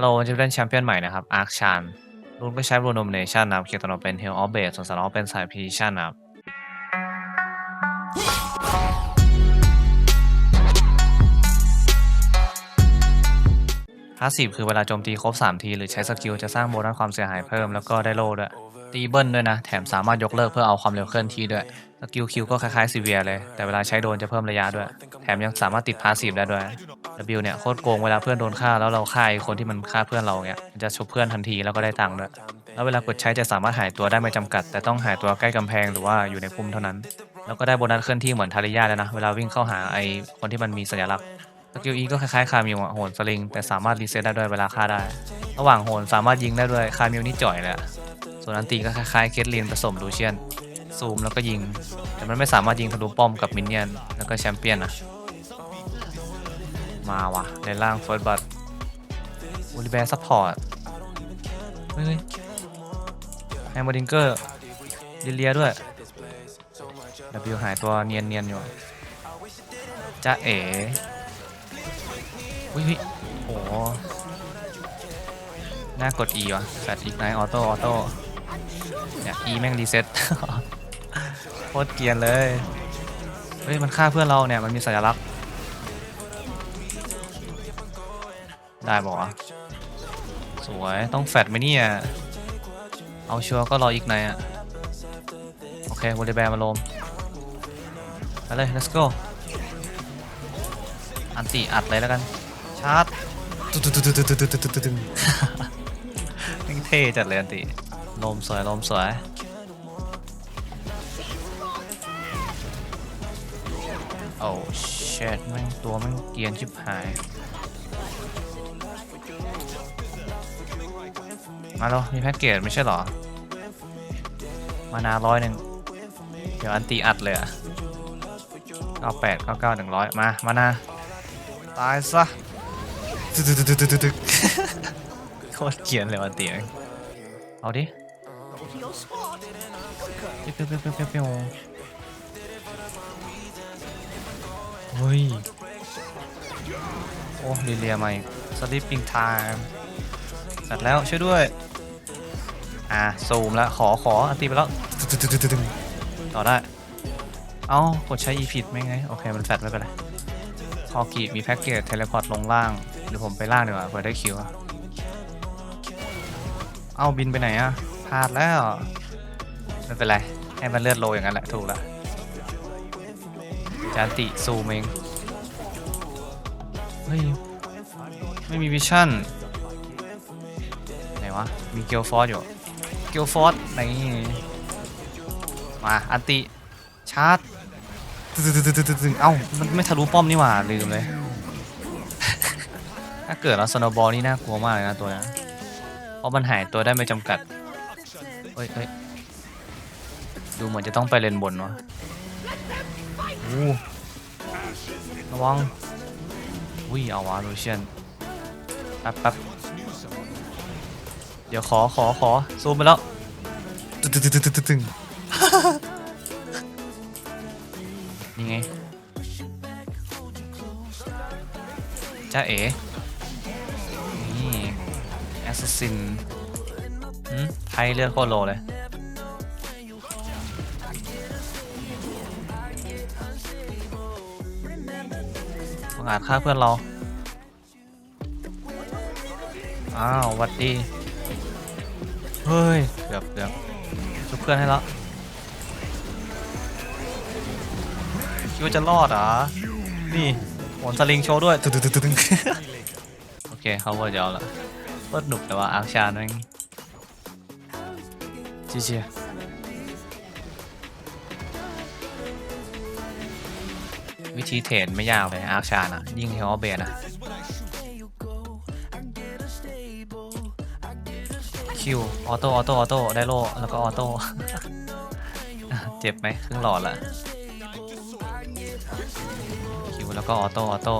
ฮัลโหลจะเล่นแชมเปี้ยนใหม่นะครับ อาร์คชานรูนก็ใช้รูนโนมเนชันนะครับเคียรตโนเป็นเฮลออฟเบสส่วนสารอเป็นสายพีชันนะครับพาสซีฟคือเวลาโจมตีครบ 3 ที หรือใช้สกิลจะสร้างโบนัสความเสียหายเพิ่มแล้วก็ได้โล่ด้วยตีเบิลด้วยนะ แถมสามารถยกเลิกเพื่อเอาความเร็วเคลื่อนที่ด้วย สกิลคิวก็คล้ายๆซีเวียเลย แต่เวลาใช้โดนจะเพิ่มระยะด้วย แถมยังสามารถติดพาสซีฟได้ด้วย W เนี่ยโคตรโกงเวลาเพื่อนโดนฆ่าแล้วเราฆ่าไอ้คนที่มันฆ่าเพื่อนเราเนี่ยมันจะชุบเพื่อนทันทีแล้วก็ได้ตังค์ด้วยแล้วเวลากดใช้จะสามารถหายตัวได้ไม่จำกัด แต่ต้องหายตัวใกล้กำแพงหรือว่าอยู่ในพุ่มเท่านั้น แล้วก็ได้โบนัสเคลื่อนที่เหมือนทาริยาเลยนะ เวลาวิ่งเข้าหาไอ้คนที่มันมีสัญลักษณ์สกิล E ก็คล้ายๆคามิวอะโหนสลิง แต่สามารถรีเซ็ตได้ด้วยเวลาฆ่าได้ ระหว่างโหนสามารถยิงได้ด้วยคามิวนี่จ่อยเลยอะส่วนอันตีก็คล้ายๆเคทลินผสมลูเชียนซูมแล้วก็ยิง แต่มันไม่สามารถยิงทะลุป้อมกับมินเนี่ยนแล้วก็แชมเปี้ยนนะ มาว่ะ ในล่างเฟิร์สบัตโอลิแบร์ซัพพอร์ตเฮ้ยแฮมเบอร์ดิงเกอร์ลิเลียด้วย W หายตัวเนียนๆอยู่จ้าเอ๋อุ้ยอุ๊ยโหน่ากด E วะแฟดอีกไนออโต้ออโต้เนี่ย E แม่งรีเซ็ตโคตรเกียนเลย เฮ้ย มันฆ่าเพื่อนเราเนี่ย มันมีสัญลักษณ์ ได้บอกว่ะสวยต้องแฟดไหมเนี่ย เอาชัวร์ก็รออีกไนอะ โอเควอลเลย์แบมาลมไปเลย let's go อันติอัดเลยแล้วกัน ชาร์จตึ๊ดตึ๊ดตึ๊ดตึ๊ดตึ๊ดตึ๊ดตึ๊ดตึ๊ดเท่จัดเลยอันติลมสวยลมสวยโอ้เชดแม่งตัวแม่งเกียนชิบหาย มาแล้วมีแพ็กเกจไม่ใช่หรอ มานาร้อยหนึ่งเดี๋ยวอันตีอัดเลยอะ98 99 100มา มานา ตายซะตึกตึกตึกตึกตึกตึกโคตรเกรียนเลยวันตีเอาดิเปียวเปียวเปียวเปียวเปียวเฮ้ย โอ้ลิเลียใหม่สลิปปิ้งไทม์จัดแล้วช่วยด้วย อะซูมแล้วขอขออันตีไปแล้วตึ๊ดตึ๊ดตึ๊ดตึ๊ดตึ๊ดต่อได้ เอ้ากดใช้ e ผิดไม่ไง โอเค มันแฟดไม่เป็นไรพอกีมีแพ็กเกจเทเลพอร์ตลงล่างเดี๋ยวผมไปล่างดีกว่าเผื่อได้คิวอะเอ้าบินไปไหนอะพลาดแล้วไม่เป็นไร ให้มันเลือดโลอย่างนั้นแหละ ถูกแล้วจานติซูมเองเฮ้ย ไม่มีวิชั่น ไหนวะ มีเกียวฟอร์อยู่ เกียวฟอร์ไหนมาอันติชาร์จตึ๊ดตึ๊ดตึ๊ดตึ๊ดตึ๊ดตึ๊ดเอ้ามันไม่ทะลุป้อมนี่หว่าลืมเลย ถ้าเกิดแล้วสโนบอลนี่น่ากลัวมากเลยนะตัวนี้เพราะมันหายตัวได้ไม่จำกัดเฮ้ยเฮ้ยดูเหมือนจะต้องไปเลนบนวะระวังอุ้ยเอาวะลูเชียนแป๊บแป๊บ เดี๋ยวขอขอขอซูมไปแล้วตึ๊ดตึ๊ดตึ๊ดตึ๊ดตึ๊ดตึ๊ดนี่ไงจ้าเอ๋นี่แอสซัสซินหืมไทยเลือดโคตรโลเลยบังอาจฆ่าเพื่อนเรา อ้าววัดดี เฮ้ยเกือบเกือบช่วยเพื่อนให้แล้วคิดว่าจะรอดเหรอ นี่หมนสลิงโชว์ด้วยตึ๊ดตึ๊ดตึ๊ดตึ๊ดโอเคเขาว่าจะเอาละเปิดหนุกแต่ว่าอาร์ชานั่นจีเจียวิธีเทรดไม่ยากเลยอาร์ชานะยิ่งเฮลเบนนะ คิวออโต้ออโต้ออโต้ได้โล่แล้วก็ออโต้เจ็บไหมครึ่งหลอดละคิวแล้วก็ออโต้ออโต้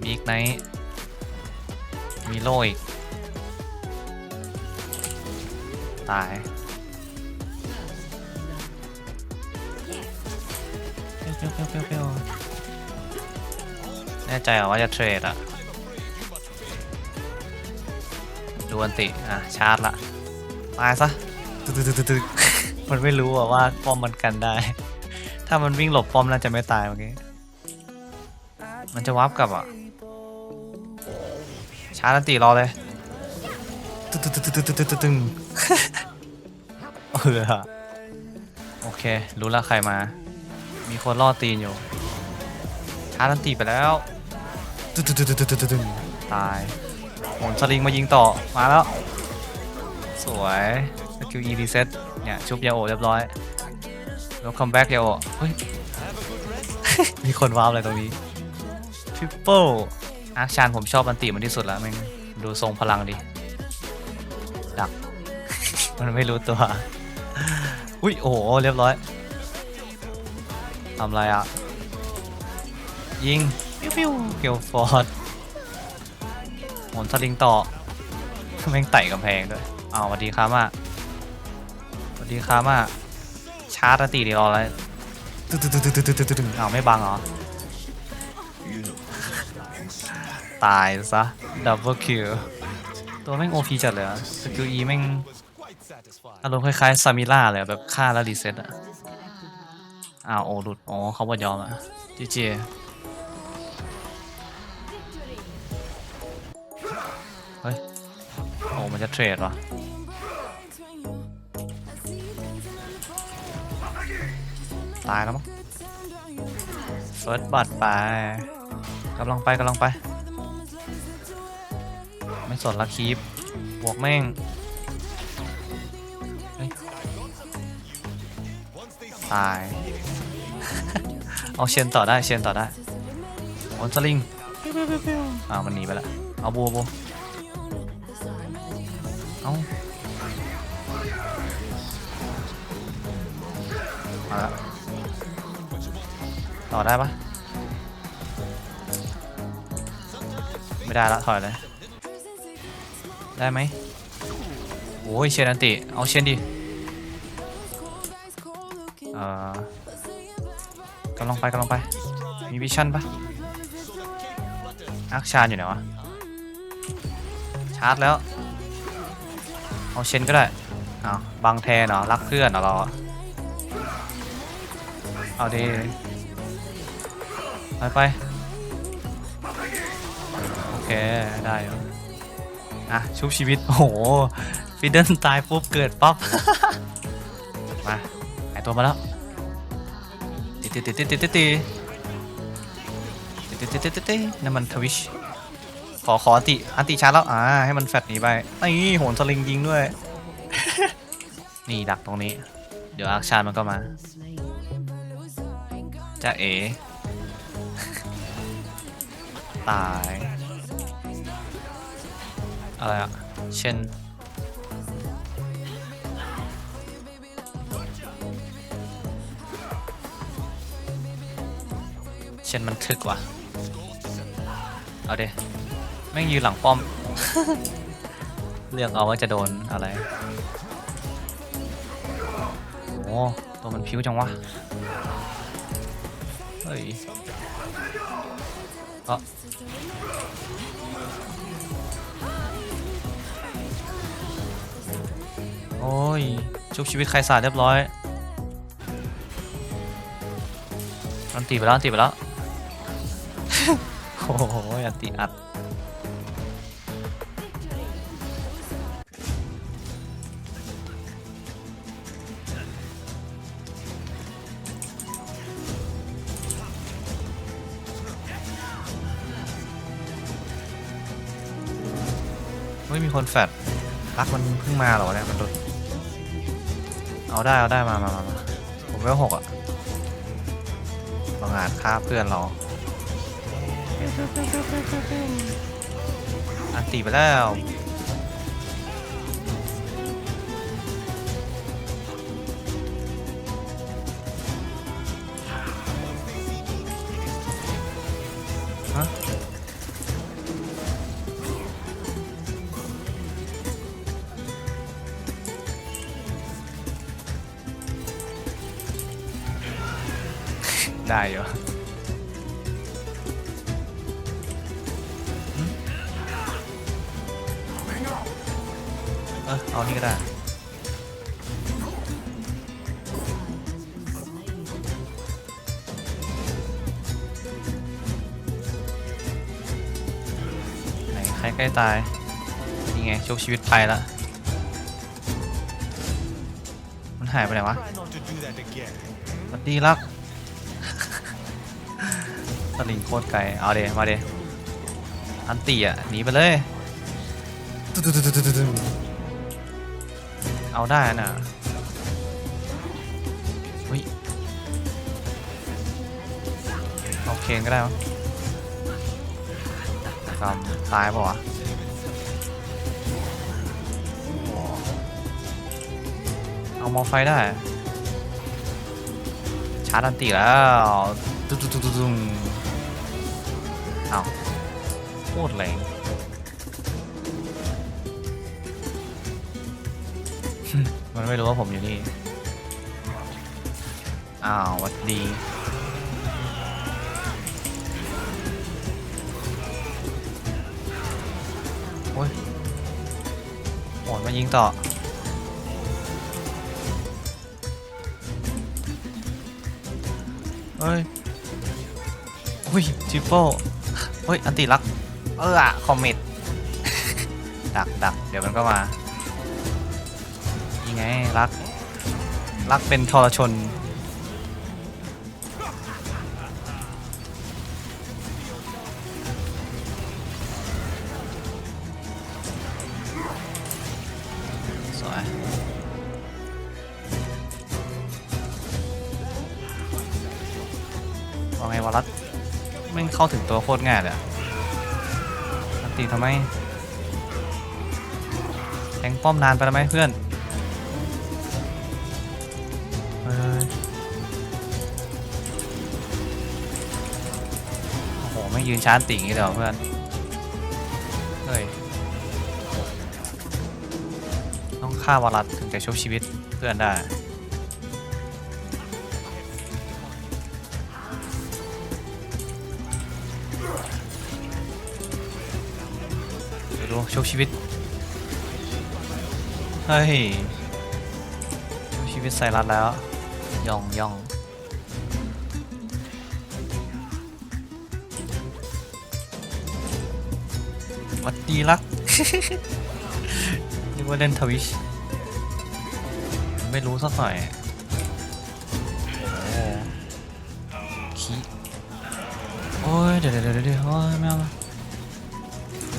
มีอีกไหนมีโล่อีก ตายเปียวเปียวเปียวเปียวแน่ใจเหรอว่าจะเทรดอะ ดูอันติ อะ ชาร์จละ ตายซะตึ๊ดมันไม่รู้อะว่าป้อมมันกันได้ ถ้ามันวิ่งหลบป้อมแล้วจะไม่ตายเมื่อกี้ มันจะวับกลับอะ ชาร์จอันตีรอเลยตึ๊ดตึ๊ดตึ๊ดตึ๊ดตึ๊ดตึ๊ดตึ๊ดเออโอเค รู้ละใครมา มีคนล่อตีนอยู่ ชาร์จอันตีไปแล้ว ตึ๊ดตึ๊ดตึ๊ดตึ๊ดตึ๊ดตาย หมุนสลิงมายิงต่อมาแล้ว สวยสกิล E reset เนี่ยชุบยาโอเรียบร้อย แล้วคัมแบ็กยาโอเฮ้ย มีคนว้าวอะไรตรงนี้ทริปเปิลอาร์คชานผมชอบอันติมันที่สุดแล้วแมันดูทรงพลังดิ ดัก มันไม่รู้ตัว อุ้ยโอ้โห เรียบร้อยทำอะไรอะ ยิง ปิ้วปิ้วเกลฟอร์ดห มุนสลิงต่อแม่งไต่กำแพงด้วยอ้าวสวัสดีครับอะสวัสดีครับอะชาร์จติดีรออะไรตึ๊ดตึ๊ดตึ๊ดตึ๊ดตึ๊ดตึ๊ดตึ๊ดอ้าวไม่บังเหรอ ตายซะ ดับเบิลคิว ตัวแม่งโอพีจัดเลยอะสกิลอีแม่งอารมณ์คล้ายๆซามิล่าเลยแบบฆ่าแล้วรีเซ็ตอะอ้าวโอหลุด อ๋อเขาบดยอมอะจีจี โอ้มันจะเทรดวะตายแล้วมั้งเฟิร์สบัตไปกำลังไปกำลังไป ไม่สนละคีปบวกแม่งตาย เอาเชนต่อได้เชนต่อได้โอนสลิงอ้าวมันหนีไปละเอาบัวบัว ละต่อได้ปะไม่ได้ละถอยเลย ได้ไหมโอ้ยเชนันติ เอาเชนดิเอ่อกำลังไปกำลังไป มีวิชั่นปะอาร์คชาร์อยู่ไหนวะ ชาร์จแล้ว เอาเชนก็ได้อ้าวบังแทนเหรอ รักเพื่อนเหรอเรา เอาดิไปไปโอเค ได้อยู่อะ ชุบชีวิต โอ้โหฟิดเดิลตายปุ๊บ เกิดป๊อปมาหายตัวมาแล้วติติติติติติติติติติติตินั่นมันทวิช ขอขออันติอันติชาร์จแล้ว อ่า ให้มันแฟดหนีไปนี่โหนสลิงยิงด้วย นี่ดักตรงนี้ เดี๋ยวอาร์คชาร์จมันก็มา จะเอ ตาย อะไรอะเช่นเช่นมันทึกว่ะ เอาเดแม่งยืนหลังป้อม เลือกเอาว่าจะโดนอะไร โอ้ตัวมันพิ้วจังวะเฮ้ยเอ้อโอ้ยชุบชีวิตใครสาดเรียบร้อยอันตีไปแล้วอันตีไปแล้ว โอ้โหอันตีอัด ไม่มีคนแฟดรักมันเพิ่งมาเหรอวะเนี่ยมันโดนเอาได้เอาได้มามามามาผมเวลหกอะบางอาจฆ่าเพื่อนเราอันตีไปแล้ว ได้อยู่เออเอานี่ก็ได้ใครใกล้ตาย นี่ไงชุบชีวิตไปละ มันหายไปไหนวะสวัสดีรัก สลิงโคตรไกล เอาเดมาเดอันตีอะหนีไปเลย เอาได้น่ะเฮ้ยเอาเคนก็ได้มั้งกำตายปะวะเอามอไฟได้ ชาร์จอันตีแล้วตุ๊ดตุ๊ดตุ๊ดตุ๊ดเอาโค ตรแรงมันไม่รู้ว่าผมอยู่นี่ อ้าววัดดีโอ้ยโหนมายิงต่อ เฮ้ย อุ้ยจิปโป้เฮ้ย อันติรัก เอออะคอมเมตดักดักเดี๋ยวมันก็มายังไงรัก รักเป็นทรชน สวยว่าไงวะรัตไม่เข้าถึงตัวโคตรง่ายเลยอ ตีทำไมแทงป้อมนานไปแล้วไหมเพื่อนโอ้โหไม่ยืนชาร์จติ่งนี้เลยเหรอเพื่อน เฮ้ย ต้องฆ่าวารัตถึงจะชุบชีวิตเพื่อนได้ ดู ชุบชีวิต เฮ้ย ชุบชีวิตใส่รัดแล้ว ย่องย่องวัดดีรักนึกว่าเล่นทวิช ไม่รู้สักหน่อยโอ้โหขี้โอ้ยเดี๋ยวเดี๋ยวเดี๋ยวเดี๋ยวโอ้ยไม่เอา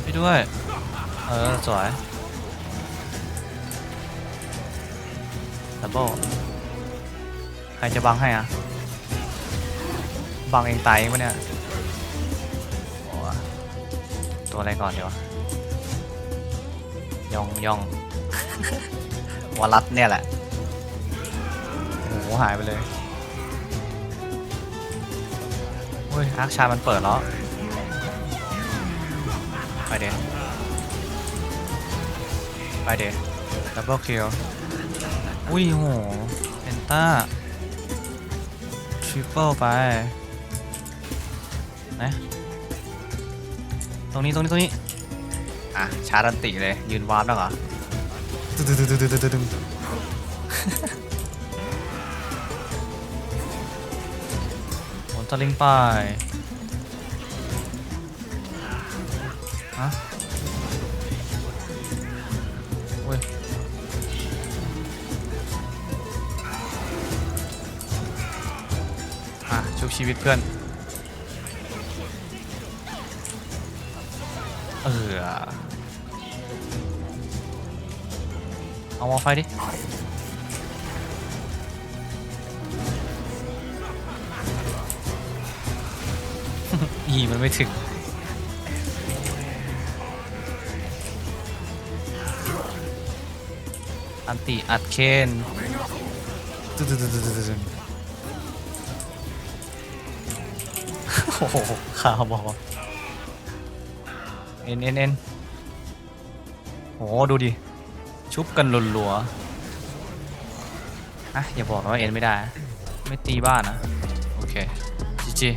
ไปด้วย เออ สวยดับเบิลใครจะบังให้อะ บังเองตายเองปะเนี่ยโอ้ตัวอะไรก่อนเดี๋ยวะยองยองวารัตเนี่ยแหละโอ้โหหายไปเลยเฮ้ยอาร์คชามันเปิดแล้วไปเด ไปเดดับเบิลคิวอุ้ยโหเพนต้าทริปเปิลไปนะตรงนี้ตรงนี้ตรงนี้ อะ ชาร์จอันติเลย ยืนวาร์ปแล้วเหรอตึ๊ดตึ๊ดตึ๊ดตึ๊ดตึ๊ดตึ๊ดหมุนสลิงไปฮะ โอ้ยอะชุบชีวิตเพื่อน เออเอาวอลไฟดิอีมันไม่ถึง อันติอัดเคนตึ๊ดตึ๊ดตึ๊ดตึ๊ดตึ๊ดตึ๊ดโอ้โหคาบอลเอ็นเอ็นเอ็นโหดูดิ ชุบกันรัวๆอะอย่าบอกนะว่าเอ็นไม่ได้ ไม่ตีบ้านนะ โอเคจีจี